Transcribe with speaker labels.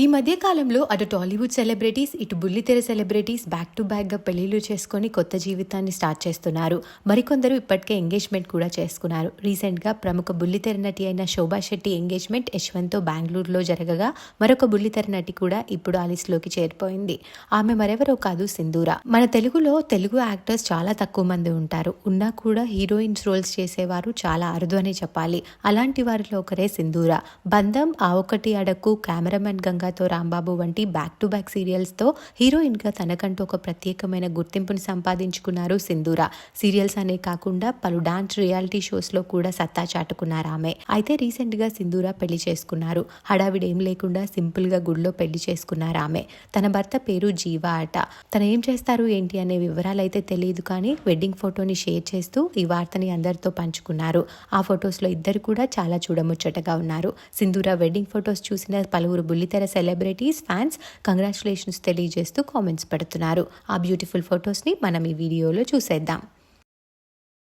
Speaker 1: ఈ మధ్య కాలంలో అటు టాలీవుడ్ సెలబ్రిటీస్ ఇటు బుల్లితెర సెలబ్రిటీస్ బ్యాక్ టు బ్యాక్గా పెళ్ళిళ్ళు చేసుకొని కొత్త జీవితాన్ని స్టార్ట్ చేస్తున్నారు. మరికొందరు ఇప్పటికే ఎంగేజ్మెంట్ కూడా చేసుకున్నారు. రీసెంట్గా ప్రముఖ బుల్లితెర నటి అయిన శోభా శెట్టి ఎంగేజ్మెంట్ యశ్వంత్తో బెంగళూరులో జరగగా మరొక బుల్లితెర నటి కూడా ఇప్పుడు ఆ లిస్ట్లోకి చేరిపోయింది. ఆమె మరెవరో కాదు సింధూర. మన తెలుగులో తెలుగు యాక్టర్స్ చాలా తక్కువ మంది ఉంటారు. ఉన్నా కూడా హీరోయిన్స్ రోల్స్ చేసేవారు చాలా అరుదు అని చెప్పాలి. అలాంటి వారిలో ఒకరే సింధూర. బంధం ఆ ఒకటి అడకు కెమెరామెన్ గంగా గంగాతో రాంబాబు వంటి బ్యాక్ టు బ్యాక్ సీరియల్స్తో హీరోయిన్గా తనకంటూ ఒక ప్రత్యేకమైన గుర్తింపుని సంపాదించుకున్నారు సింధూర. సీరియల్స్ అనే కాకుండా పలు డాన్స్ రియాలిటీ షోస్లో కూడా సత్తా చాటుకున్నారు ఆమె. అయితే రీసెంట్గా సింధూర పెళ్ళి చేసుకున్నారు. హడావిడేం ఏం లేకుండా సింపుల్గా గుడిలో పెళ్ళి చేసుకున్నారు ఆమె. తన భర్త పేరు జీవా అట. తన ఏం చేస్తారు ఏంటి అనే వివరాలు అయితే తెలియదు కానీ వెడ్డింగ్ ఫోటోని షేర్ చేస్తూ ఈ వార్తని అందరితో పంచుకున్నారు. ఆ ఫొటోస్లో ఇద్దరు కూడా చాలా చూడముచ్చటగా ఉన్నారు. సింధూర వెడ్డింగ్ ఫొటోస్ చూసిన పలువురు బుల్లితెర సెలబ్రిటీస్ ఫ్యాన్స్ కంగ్రాచులేషన్స్ తెలియజేస్తూ కామెంట్స్ పెడుతున్నారు. ఆ బ్యూటిఫుల్ ఫొటోస్ని మనం ఈ వీడియోలో చూసేద్దాం.